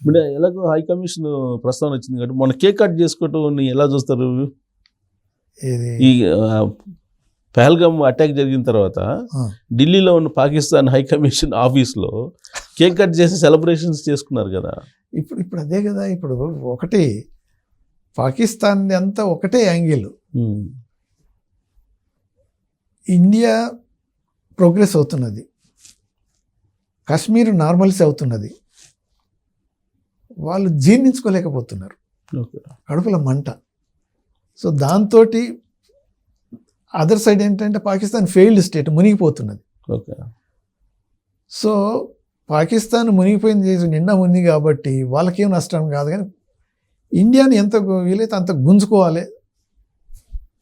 ఇప్పుడు ఎలాగో high commission ప్రస్తావన వచ్చింది కాబట్టి మన కేక్ కట్ చేసుకోవటం ఎలా చూస్తారు? ఈ పహల్గామ్ అటాక్ జరిగిన తర్వాత. ఢిల్లీలో ఉన్న పాకిస్తాన్ హై కమిషన్ ఆఫీస్లో కేక్ కట్ చేసి సెలబ్రేషన్స్ చేసుకున్నారు కదా. ఇప్పుడు ఇప్పుడు అదే కదా ఇప్పుడు ఒకటి పాకిస్తాన్ అంతా ఒకటే యాంగిల్. ఇండియా ప్రోగ్రెస్ అవుతున్నది. కాశ్మీర్ నార్మల్స్ అవుతున్నది. వాళ్ళు జీర్ణించుకోలేకపోతున్నారు. కడుపుల మంట. సో దాంతో అదర్ సైడ్ ఏంటంటే పాకిస్తాన్ ఫెయిల్డ్ స్టేట్ మునిగిపోతున్నది. ఓకే. సో పాకిస్తాన్ మునిగిపోయింది చేసి నిండా ఉంది కాబట్టి వాళ్ళకేం నష్టం కాదు కానీ ఇండియాని ఎంత వీలైతే అంత గుంజుకోవాలి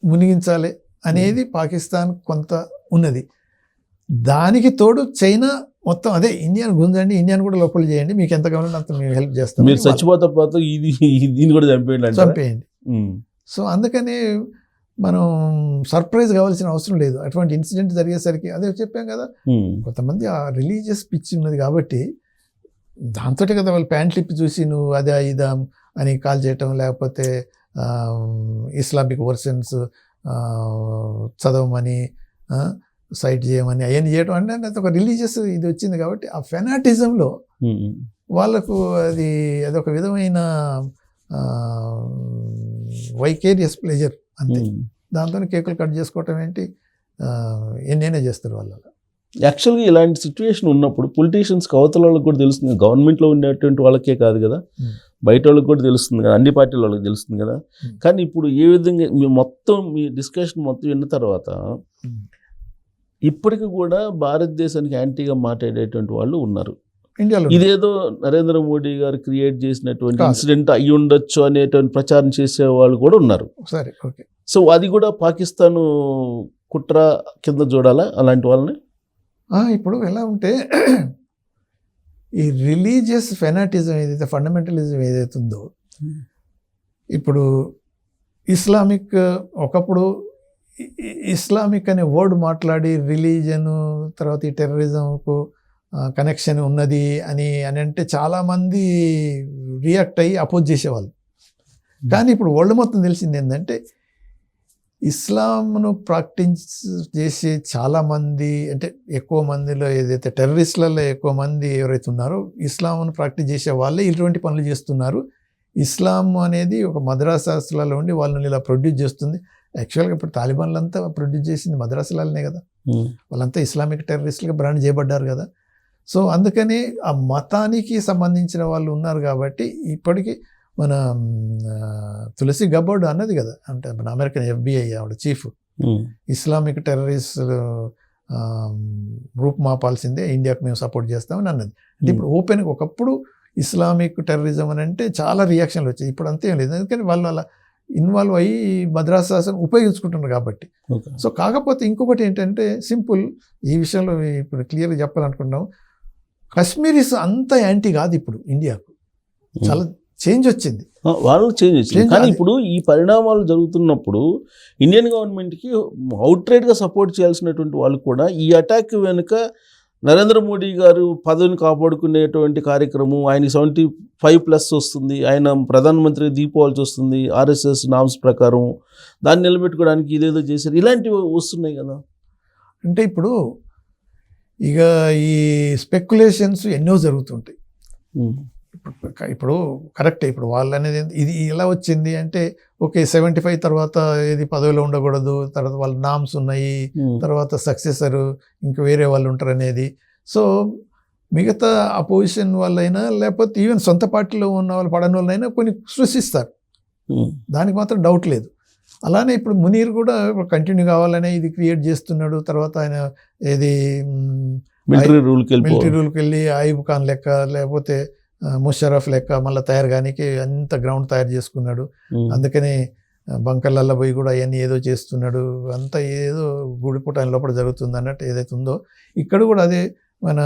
మునిగించాలి అనేది పాకిస్తాన్ కొంత ఉన్నది. దానికి తోడు చైనా మొత్తం అదే ఇండియాను గుంజండి ఇండియాను కూడా లోపల చేయండి. మీకు ఎంత కావాలంటే అంత మేము హెల్ప్ చేస్తాం మీరు చచ్చిపోతా పోతా ఇది దీన్ని కూడా చంపేయండి చంపేయండి. సో అందుకని మనం సర్ప్రైజ్ కావాల్సిన అవసరం లేదు. అటువంటి ఇన్సిడెంట్ జరిగేసరికి అదే చెప్పాం కదా. కొంతమంది ఆ రిలీజియస్ పిచ్ ఉన్నది కాబట్టి దాంతో కదా వాళ్ళు ప్యాంట్లు ఇప్పి చూసి నువ్వు అదా ఇదా అని కాల్ చేయటం లేకపోతే ఇస్లామిక్ వర్షన్స్ చదవమని సైట్ చేయమని అవన్నీ చేయడం అంటే అది ఒక రిలీజియస్ ఇది వచ్చింది కాబట్టి ఆ ఫెనాటిజంలో వాళ్ళకు అది అదొక విధమైన వైకేరియస్ ప్లెజర్ అంతే దాంతో కేకులు కట్ చేసుకోవటం ఏంటి ఎన్నైనా చేస్తారు వాళ్ళు. యాక్చువల్గా ఇలాంటి సిచ్యువేషన్ ఉన్నప్పుడు పొలిటీషియన్స్ అవతల వాళ్ళకి కూడా తెలుస్తుంది గవర్నమెంట్లో ఉండేటువంటి వాళ్ళకే కాదు కదా. బయట వాళ్ళకి కూడా తెలుస్తుంది కదా అన్ని పార్టీల వాళ్ళకి తెలుస్తుంది కదా. కానీ ఇప్పుడు ఏ విధంగా మీ మొత్తం మీ డిస్కషన్ మొత్తం విన్న తర్వాత. ఇప్పటికి కూడా భారతదేశానికి యాంటీగా మాట్లాడేటువంటి వాళ్ళు ఉన్నారు. ఇండియాలో ఇదేదో నరేంద్ర మోడీ గారు క్రియేట్ చేసినటువంటి. ఇన్సిడెంట్ అయి ఉండొచ్చు అనేటువంటి ప్రచారం చేసే వాళ్ళు కూడా ఉన్నారు. సరే ఓకే. సో అది కూడా పాకిస్తాన్ కుట్ర కింద చూడాలా అలాంటి వాళ్ళని? ఇప్పుడు ఎలా ఉంటే ఈ రిలీజియస్ ఫెనాటిజం ఏదైతే ఫండమెంటలిజం ఏదైతే ఉందో. ఇప్పుడు ఇస్లామిక్ ఒకప్పుడు ఇస్లామిక్ అనే వర్డ్ మాట్లాడి రిలీజన్ తర్వాత ఈ టెర్రరిజంకు కనెక్షన్ ఉన్నది అని అని అంటే చాలామంది రియాక్ట్ అయ్యి అపోజ్ చేసేవాళ్ళు. కానీ ఇప్పుడు వరల్డ్ మొత్తం తెలిసింది ఏంటంటే ఇస్లాంను ప్రాక్టీస్ చేసే చాలామంది అంటే ఎక్కువ మందిలో ఏదైతే టెర్రరిస్ట్లలో ఎక్కువ మంది ఎవరైతే ఉన్నారో ఇస్లాంను ప్రాక్టీస్ చేసే వాళ్ళే ఇటువంటి పనులు చేస్తున్నారు. ఇస్లాం అనేది ఒక మద్రాసాలలో ఉండి వాళ్ళని ఇలా ప్రొడ్యూస్ చేస్తుంది. యాక్చువల్గా ఇప్పుడు తాలిబాన్లంతా ప్రొడ్యూస్ చేసింది మద్రాసులనే కదా. వాళ్ళంతా ఇస్లామిక్ టెర్రరిస్టులుగా బ్రాండ్ చేయబడ్డారు కదా. సో అందుకని ఆ మతానికి సంబంధించిన వాళ్ళు ఉన్నారు కాబట్టి ఇప్పటికీ మన తులసి గబ్బర్డ్ అన్నది కదా. అంటే మన అమెరికన్ ఎఫ్బిఐ ఆవిడ చీఫ్. ఇస్లామిక్ టెర్రరిస్ట్ రూపుమాపాల్సిందే ఇండియాకు మేము సపోర్ట్ చేస్తామని అన్నది. అంటే ఇప్పుడు ఓపెన్గా ఒకప్పుడు ఇస్లామిక్ టెర్రరిజం అని అంటే చాలా రియాక్షన్లు వచ్చాయి. ఇప్పుడు అంతేం లేదు. ఎందుకని వాళ్ళు అలా ఇన్వాల్వ్ అయ్యి మద్రాసాసను ఉపయోగించుకుంటున్నారు కాబట్టి. సో కాకపోతే ఇంకొకటి ఏంటంటే సింపుల్ ఈ విషయంలో ఇప్పుడు క్లియర్గా చెప్పాలనుకుంటున్నాం. కాశ్మీరీస్ అంత యాంటీ కాదు ఇప్పుడు ఇండియాకు. చాలా చేంజ్ వచ్చింది. వాళ్ళు చేంజ్ వచ్చింది. కానీ ఇప్పుడు ఈ పరిణామాలు జరుగుతున్నప్పుడు ఇండియన్ గవర్నమెంట్కి అవుట్గా సపోర్ట్ చేయాల్సినటువంటి వాళ్ళు కూడా ఈ అటాక్ వెనుక నరేంద్ర మోడీ గారు పదవిని కాపాడుకునేటువంటి కార్యక్రమం ఆయన సెవెంటీ ఫైవ్ ప్లస్ వస్తుంది. ఆయన ప్రధానమంత్రి దీపోవాల్సి వస్తుంది ఆర్ఎస్ఎస్ నామ్స్ ప్రకారం దాన్ని నిలబెట్టుకోవడానికి ఇదేదో చేశారు. ఇలాంటివి వస్తున్నాయి కదా. అంటే ఇప్పుడు ఇక ఈ స్పెక్యులేషన్స్ ఎన్నో జరుగుతుంటాయి. ఇప్పుడు కరెక్టే ఇప్పుడు వాళ్ళు అనేది ఏంది- ఇది ఎలా వచ్చింది అంటే ఓకే సెవెంటీ ఫైవ్ తర్వాత ఇది పదవిలో ఉండకూడదు తర్వాత వాళ్ళ నామ్స్ ఉన్నాయి తర్వాత సక్సెసర్ ఇంక వేరే వాళ్ళు ఉంటారు అనేది సో మిగతా అపోజిషన్ వాళ్ళైనా లేకపోతే ఈవెన్ సొంత పార్టీలో ఉన్న వాళ్ళు పడని వాళ్ళైనా కొన్ని సృష్టిస్తారు. దానికి మాత్రం డౌట్ లేదు. అలానే ఇప్పుడు మునీర్ కూడా కంటిన్యూ కావాలనే ఇది క్రియేట్ చేస్తున్నాడు. తర్వాత ఆయన ఏది మిలిటరీ రూల్కి మిలిటరీ రూల్కి వెళ్ళి ఆయిబ్ ఖాన్ లెక్క లేకపోతే ముషరఫ్ లెక్క మళ్ళీ తయారు కానీకి అంత గ్రౌండ్ తయారు చేసుకున్నాడు. అందుకని బంకర్లలో పోయి కూడా అవన్నీ ఏదో చేస్తున్నాడు. అంతా ఏదో గుడిపుట ఆయన లోపల జరుగుతుంది అన్నట్టు ఏదైతే ఉందో. ఇక్కడ కూడా అదే మన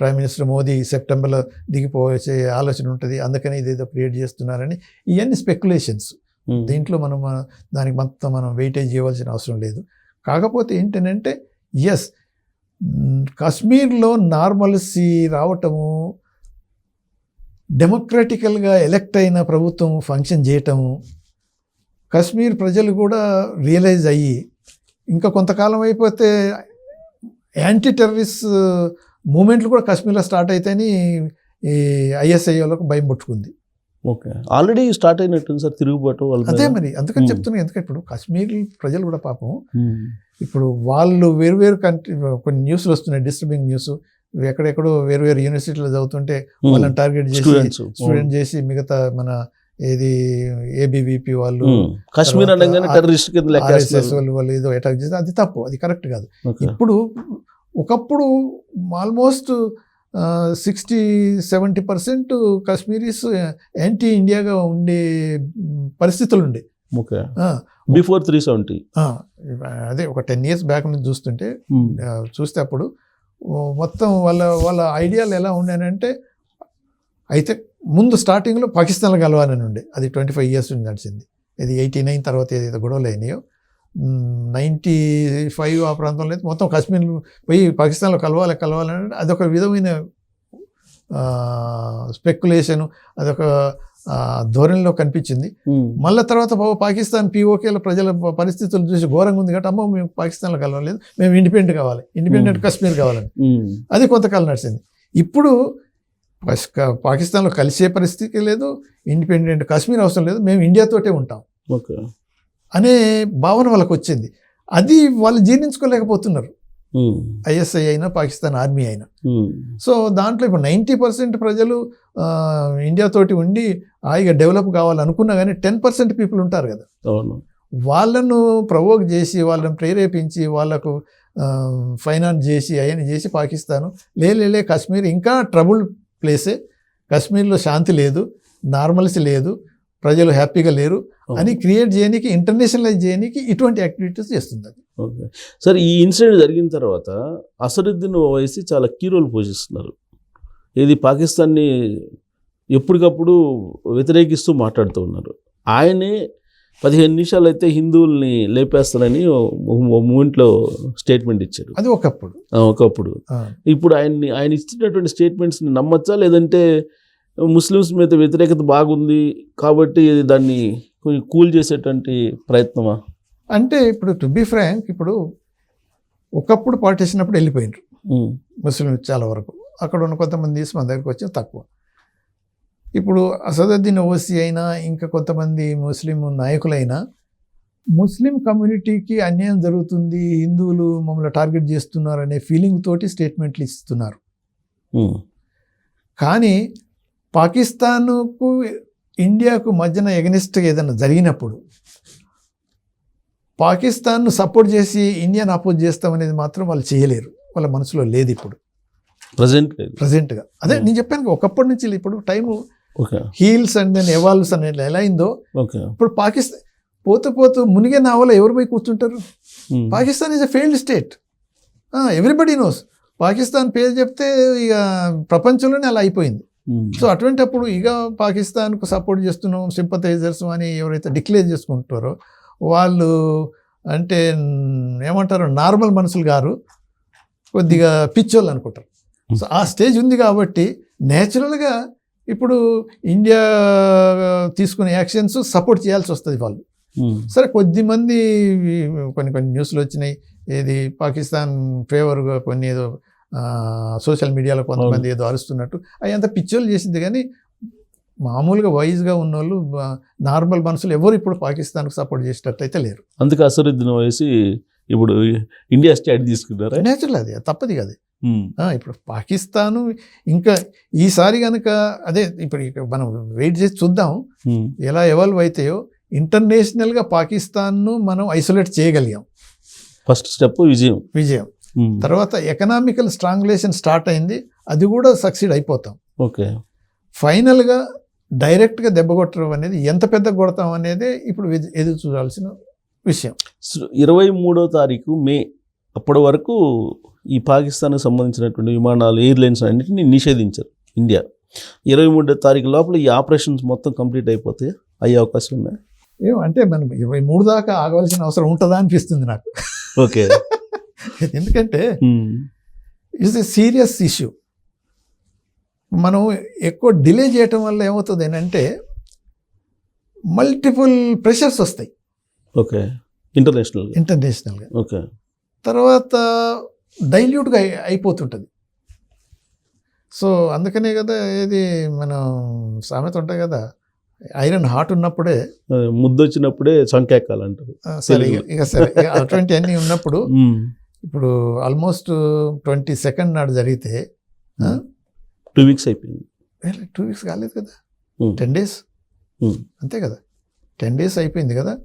ప్రైమ్ మినిస్టర్ మోదీ సెప్టెంబర్లో దిగిపోసే ఆలోచన ఉంటుంది. అందుకని ఇదేదో క్రియేట్ చేస్తున్నారని. ఇవన్నీ స్పెక్యులేషన్స్. దీంట్లో మనం దానికి మొత్తం మనం వెయిటేజ్ చేయవలసిన అవసరం లేదు. కాకపోతే ఏంటంటే ఎస్ కాశ్మీర్లో నార్మల్సీ రావటము డెమోక్రటికల్గా ఎలక్ట్ అయిన ప్రభుత్వం ఫంక్షన్ చేయటము కశ్మీర్ ప్రజలు కూడా రియలైజ్ అయ్యి ఇంకా కొంతకాలం అయిపోతే యాంటీ టెర్రరిస్ట్ మూమెంట్లు కూడా కశ్మీర్లో స్టార్ట్ అయితేని ఈ ఐఎస్ఐఓలకు భయం పుట్టుకుంది ఓకే ఆల్రెడీ స్టార్ట్ అయినట్టుంది సార్ తిరుగుబాటు. అదే మరి అందుకని Hmm. చెప్తున్నా ఎందుకంటే ఇప్పుడు కాశ్మీర్ ప్రజలు కూడా పాపం ఉమ్. ఇప్పుడు వాళ్ళు వేరు వేరు కంట్రీ కొన్ని న్యూస్లు వస్తున్నాయి డిస్టర్బింగ్ న్యూస్ ఎక్కడెక్కడో వేరు వేరు యూనివర్సిటీలో చదువుతుంటే ఉమ్. వాళ్ళని టార్గెట్ చేసి స్టూడెంట్ చేసి మిగతా మన ఏది ఏబీవీపీ వాళ్ళు. కాశ్మీర్ లెక్కేస్తున్నారు వాళ్ళు వాళ్ళు ఏదో అటాక్ చేస్తే అది తప్పు అది కరెక్ట్ కాదు. ఇప్పుడు ఒకప్పుడు almost sixty seventy percent Kashmiris anti ఇండియాగా ఉండే పరిస్థితులు ఉండే. ఓకే బిఫోర్ త్రీ సెవెంటీ అదే ఒక టెన్ ఇయర్స్ బ్యాక్ నుంచి చూస్తుంటే చూస్తే అప్పుడు మొత్తం వాళ్ళ వాళ్ళ ఐడియాలు ఎలా ఉన్నానంటే అయితే ముందు స్టార్టింగ్లో పాకిస్తాన్లో కలవాలని ఉండే. అది ట్వంటీ ఫైవ్ ఇయర్స్ నుంచి నడిచింది. ఇది ఎయిటీ నైన్ తర్వాత ఏదైతే గొడవలు అయినాయో నైంటీ ఫైవ్ ఆ ప్రాంతంలో అయితే మొత్తం కాశ్మీర్ పోయి పాకిస్తాన్లో కలవాలి కలవాలని అదొక విధమైన స్పెక్యులేషను అదొక ధోరణిలో కనిపించింది. మళ్ళీ తర్వాత పాపం పాకిస్తాన్ పీఓకేల ప్రజల పరిస్థితులు చూసి ఘోరంగా ఉంది కాబట్టి అమ్మో మేము పాకిస్తాన్లో కలవలేదు మేము ఇండిపెండెంట్ కావాలి. ఇండిపెండెంట్. కాశ్మీర్ కావాలని. అది కొంతకాలం నడిచింది. ఇప్పుడు పాకిస్తాన్లో కలిసే పరిస్థితి లేదు. ఇండిపెండెంట్ కాశ్మీర్ అవసరం లేదు. మేము ఇండియాతోటే ఉంటాం. అనే భావన వాళ్ళకి వచ్చింది అది వాళ్ళు జీర్ణించుకోలేకపోతున్నారు. ఐఎస్ఐ అయినా పాకిస్తాన్ ఆర్మీ అయినా. ఉమ్. సో దాంట్లో ఇప్పుడు నైంటీ పర్సెంట్ ప్రజలు ఆ, ఇండియాతోటి ఉండి హాయిగా డెవలప్ కావాలనుకున్నా కానీ టెన్ పర్సెంట్ పీపుల్ ఉంటారు కదా. అవును. వాళ్ళను ప్రవోక్ చేసి వాళ్ళని ప్రేరేపించి వాళ్ళకు ఫైనాన్స్ చేసి అవన్నీ చేసి పాకిస్తాను. లే లే, లే కాశ్మీర్ ఇంకా ట్రబుల్ ప్లేసే. కాశ్మీర్లో శాంతి లేదు నార్మల్సీ లేదు. ప్రజలు హ్యాపీగా లేరు అని క్రియేట్ చేయడానికి ఇంటర్నేషనలైజ్ చేయడానికి ఇటువంటి యాక్టివిటీస్ చేస్తుంది అది. ఓకే. సార్ ఈ ఇన్సిడెంట్ జరిగిన తర్వాత అసరుద్దీన్ ఓవైసీ చాలా కీ రోల్ పోషిస్తున్నారు. ఇది పాకిస్తాన్ని ఎప్పటికప్పుడు వ్యతిరేకిస్తూ మాట్లాడుతూ ఉన్నారు. ఆయనే పదిహేను నిమిషాలు అయితే హిందువుల్ని లేపేస్తారని మూమెంట్లో స్టేట్మెంట్ ఇచ్చారు అది ఒకప్పుడు. ఒకప్పుడు. ఇప్పుడు ఆయన్ని ఆయన ఇచ్చినటువంటి స్టేట్మెంట్స్ని నమ్మచ్చా? లేదంటే ముస్లిమ్స్ మీద వ్యతిరేకత బాగుంది కాబట్టి దాన్ని కూల్ చేసేటువంటి ప్రయత్నమా? అంటే ఇప్పుడు టు బి ఫ్రాంక్ ఇప్పుడు ఒకప్పుడు పాటించినప్పుడు వెళ్ళిపోయినారు. ముస్లిం చాలా వరకు. అక్కడ ఉన్న కొంతమంది మన దగ్గరకు వచ్చి తక్కువ. ఇప్పుడు అసదుద్దీన్ ఓసీ అయినా ఇంకా కొంతమంది ముస్లిం నాయకులైనా ముస్లిం కమ్యూనిటీకి అన్యాయం జరుగుతుంది హిందువులు మమ్మల్ని టార్గెట్ చేస్తున్నారు అనే ఫీలింగ్ తోటి స్టేట్మెంట్లు ఇస్తున్నారు. కానీ పాకిస్తాన్కు ఇండియాకు మధ్యన ఎగనిస్ట్గా ఏదైనా జరిగినప్పుడు పాకిస్తాన్ను సపోర్ట్ చేసి ఇండియాను అపోజ్ చేస్తామనేది మాత్రం వాళ్ళు చేయలేరు. వాళ్ళ మనసులో లేదు ఇప్పుడు. ప్రజెంట్ ప్రజెంట్గా. అదే Hmm. నేను చెప్పాను ఒకప్పటి నుంచి ఇప్పుడు time heals and then evolves అనేది ఎలా అయిందో ఇప్పుడు పాకిస్తాన్ పోతూ పోతూ మునిగే నావల ఎవరు పోయి కూర్చుంటారు? ఉమ్, Pakistan is a failed state everybody knows Pakistan పేరు చెప్తే ఇక ప్రపంచంలోనే అలా అయిపోయింది. సో అటువంటిప్పుడు ఇక పాకిస్తాన్కు సపోర్ట్ చేస్తున్నాం సింపథైజర్స్ అని ఎవరైతే డిక్లేర్ చేసుకుంటారో వాళ్ళు అంటే ఏమంటారు నార్మల్ మనుషులు గారు కొద్దిగా పిచ్చోళ్ళు అనుకుంటారు. సో ఆ స్టేజ్ ఉంది కాబట్టి నేచురల్గా ఇప్పుడు ఇండియా తీసుకునే యాక్షన్స్ సపోర్ట్ చేయాల్సి వస్తుంది వాళ్ళు. సరే కొద్దిమంది కొన్ని కొన్ని న్యూస్లు వచ్చినాయి. ఏది పాకిస్తాన్ ఫేవర్గా కొన్ని ఏదో సోషల్ మీడియాలో కొంతమంది ఏదో అరుస్తున్నట్టు. అవి అంత పిచ్చోళ్ళు చేసింది కానీ మామూలుగా వైజ్గా ఉన్నోళ్ళు నార్మల్ మనుషులు ఎవరు ఇప్పుడు పాకిస్తాన్కి సపోర్ట్ చేసేటట్టు అయితే లేరు. అందుకే అసరుద్దీన్ వేసి ఇప్పుడు ఇండియా స్టాండ్ తీసుకున్నారా నేచురల్ అది తప్పది కాదు. ఇప్పుడు పాకిస్తాను ఇంకా ఈసారి కనుక అదే ఇప్పుడు మనం వెయిట్ చేసి చూద్దాం. ఎలా ఎవాల్వ్ అవుతాయో ఇంటర్నేషనల్గా పాకిస్తాన్ను మనం ఐసోలేట్ చేయగలిగాం. ఫస్ట్ స్టెప్ విజయం. విజయం. తర్వాత ఎకనామికల్ స్ట్రాంగులేషన్ స్టార్ట్ అయింది. అది కూడా సక్సీడ్ అయిపోతాం. ఓకే ఫైనల్గా డైరెక్ట్గా దెబ్బ కొట్టడం అనేది ఎంత పెద్ద కొడతాం అనేది ఇప్పుడు ఎదు- ఎదురు చూడాల్సిన విషయం. ఇరవై మూడో తారీఖు మే అప్పటి వరకు ఈ పాకిస్తాన్కి సంబంధించినటువంటి విమానాలు ఎయిర్లైన్స్ అన్నింటినీ నిషేధించారు ఇండియా. ఇరవై మూడో తారీఖు లోపల ఈ ఆపరేషన్స్ మొత్తం కంప్లీట్ అయిపోతే అయ్యే అవకాశం ఉన్నాయి? ఏమంటే మనం ఇరవై మూడు దాకా ఆగవలసిన అవసరం ఉంటుందా అనిపిస్తుంది నాకు. ఓకే ఎందుకంటే ఇట్స్ ఎ సీరియస్ ఇష్యూ. మనం ఎక్కువ డిలే చేయటం వల్ల ఏమవుతుంది అంటే మల్టిపుల్ ప్రెషర్స్ వస్తాయి. ఓకే. ఇంటర్నేషనల్ ఇంటర్నేషనల్గా. ఓకే. తర్వాత డైల్యూట్గా అయి- అయిపోతుంటుంది. సో అందుకనే కదా ఏది మనం సామెత ఉంటాయి కదా ఐరన్ హాట్ ఉన్నప్పుడే ముద్దు వచ్చినప్పుడే చంకెక్కాలంటారు సరే ఇక- సరే ఇక అటువంటి అన్నీ ఉన్నప్పుడు. ఇప్పుడు ఆల్మోస్ట్ ట్వంటీ సెకండ్ నాడు జరిగితే టూ వీక్స్ అయిపోయింది. టూ వీక్స్ కాలేదు కదా. టెన్ డేస్ మ్మ్. అంతే కదా. టెన్ డేస్ అయిపోయింది కదా.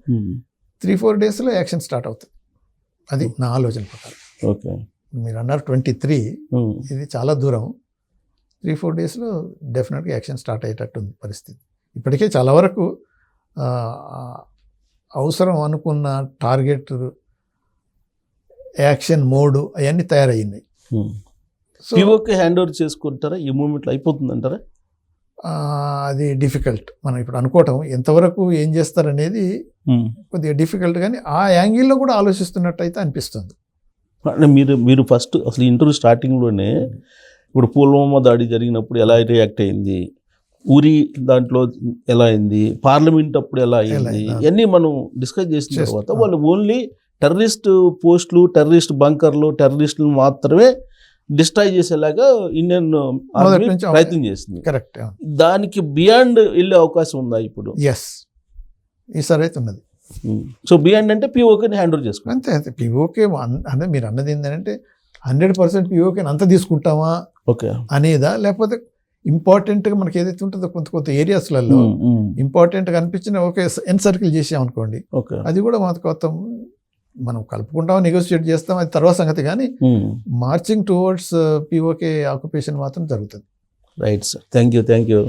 త్రీ ఫోర్ డేస్లో యాక్షన్ స్టార్ట్ అవుతుంది అది నా ఆలోచన ప్రకారం. ఓకే. మీరు అన్నారు ట్వంటీ త్రీ. ఇది చాలా దూరం. త్రీ ఫోర్ డేస్లో డెఫినెట్గా యాక్షన్ స్టార్ట్ అయ్యేటట్టు ఉంది పరిస్థితి. ఇప్పటికే చాలా వరకు అవసరం అనుకున్న టార్గెట్ యాక్షన్ మోడ్ అవన్నీ తయారయ్యినాయి పిఓకి హ్యాండ్ ఓవర్ చేసుకుంటారా? ఈ మూమెంట్లో అయిపోతుంది అంటారా ఆ, అది డిఫికల్ట్ మనం ఇప్పుడు అనుకోవటం ఎంతవరకు ఏం చేస్తారనేది కొద్దిగా డిఫికల్ట్ కానీ ఆ యాంగిల్లో కూడా ఆలోచిస్తున్నట్టయితే అనిపిస్తుంది. మీరు మీరు ఫస్ట్ అసలు ఇంటర్వ్యూ స్టార్టింగ్లోనే ఇప్పుడు పుల్వామా దాడి జరిగినప్పుడు ఎలా రియాక్ట్ అయింది? ఊరి దాంట్లో ఎలా అయింది? పార్లమెంట్ అప్పుడు ఎలా అయింది? ఇవన్నీ మనం డిస్కస్ చేసిన. తర్వాత వాళ్ళు ఓన్లీ టెర్రరిస్ట్ పోస్టులు టెర్రరిస్ట్ బంకర్లు టెర్రరిస్టులు మాత్రమే డిస్ట్రాయ్ చేసేలాగా ఇండియన్ ఆర్మీ. ప్రయత్నం చేసింది. కరెక్ట్ దానికి బియాండ్ వెళ్ళే అవకాశం ఉందా ఇప్పుడు? ఎస్ ఈసారి అయితే ఉన్నది. సో బియాండ్ అంటే పిఓకేని హ్యాండ్ ఓవర్ చేసుకోండి అంతే అంతే. పిఓకే అంటే మీరు అన్నది ఏంటంటే హండ్రెడ్ పర్సెంట్ పిఓకే అంత తీసుకుంటామా ఓకే. అనేదా? లేకపోతే ఇంపార్టెంట్గా మనకి ఏదైతే ఉంటుందో కొంత కొంత ఏరియాస్లలో ఇంపార్టెంట్గా అనిపించిన ఓకే ఎన్ సర్కిల్ చేసాం అనుకోండి ఓకే. అది కూడా మనకు కొత్త మనం కలుపుకుంటాం నెగోషియేట్ చేస్తాం అది తర్వాత సంగతి. కానీ మార్చింగ్ టువర్డ్స్ పిఓకే ఆక్యుపేషన్ మాత్రం జరుగుతుంది. Right sir thank you thank you